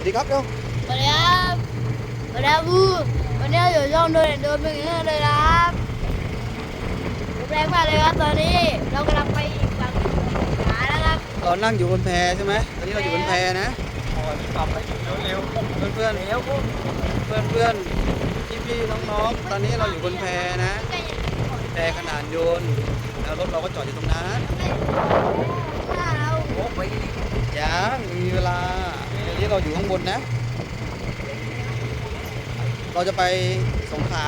สวัสดีครับเร็วสวัสดีครับสวัสดีครับบูวันนี้เราอยู่ช่องโดนโดนเป็นอย่างนี้เลยนะครับแรงมากเลยครับตอนนี้เรากำลังไปอีกฝั่งหนึ่งหาแล้วครับเรานั่งอยู่บนแพใช่ไหมตอนนี้เราอยู่บนแพนะขอที่ปรับให้เร็วเพื่อนเพื่อนๆเร็วปุ๊บเพื่อนเพื่อนพี่พี่ๆน้องๆตอนนี้เราอยู่บนแพนะใกล้จะถึงก่อนแพขนาดยนต์แล้วรถเราก็จอดอยู่ตรงนั้น ถ้าเรา โอ้ไปนี่ ยังมีเวลา เดี๋ยวนี้เราอยู่ข้างบนนะ เราจะไปสงขลา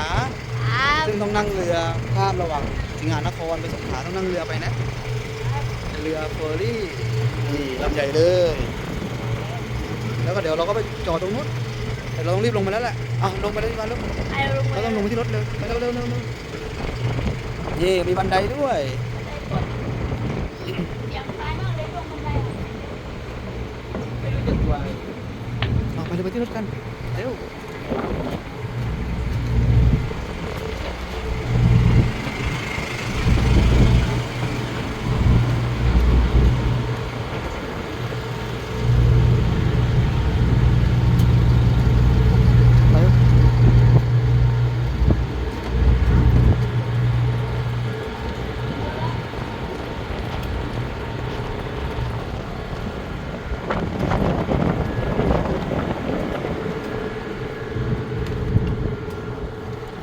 ครับซึ่งต้องนั่งเรือข้ามระหว่างสิงหานครไปสงขลาต้องนั่งเรือไปนะเป็นเรือเฟอร์รี่นี่ลำใหญ่เลยแล้วก็เดี๋ยวเราก็ไปจอดตรงนู้นแต่เราต้องรีบลงมาแล้วแหละอะลงไปเลยดีกว่าลูกไอ้ลงเราต้องลงไปที่รถเลยไปเร็วเร็วเร็วเร็วเย่มีบันไดด้วยเสียงคล้ายมากเลยลงบันได ไม่รู้จะตัวอะไร เอาไปเลยไปที่รถกันเร็วไปเร็ว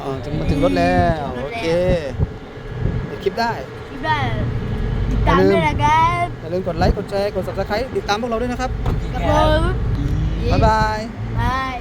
อ๋อ ถึงมาถึงรถแล้วโอเคเดี๋ยวคลิปได้คิดได้ติดตามด้วยนะครับอย่าลืมกดไลค์กดแชร์กด subscribe ติดตามพวกเราด้วยนะครับกับผมบ๊ายบายบาย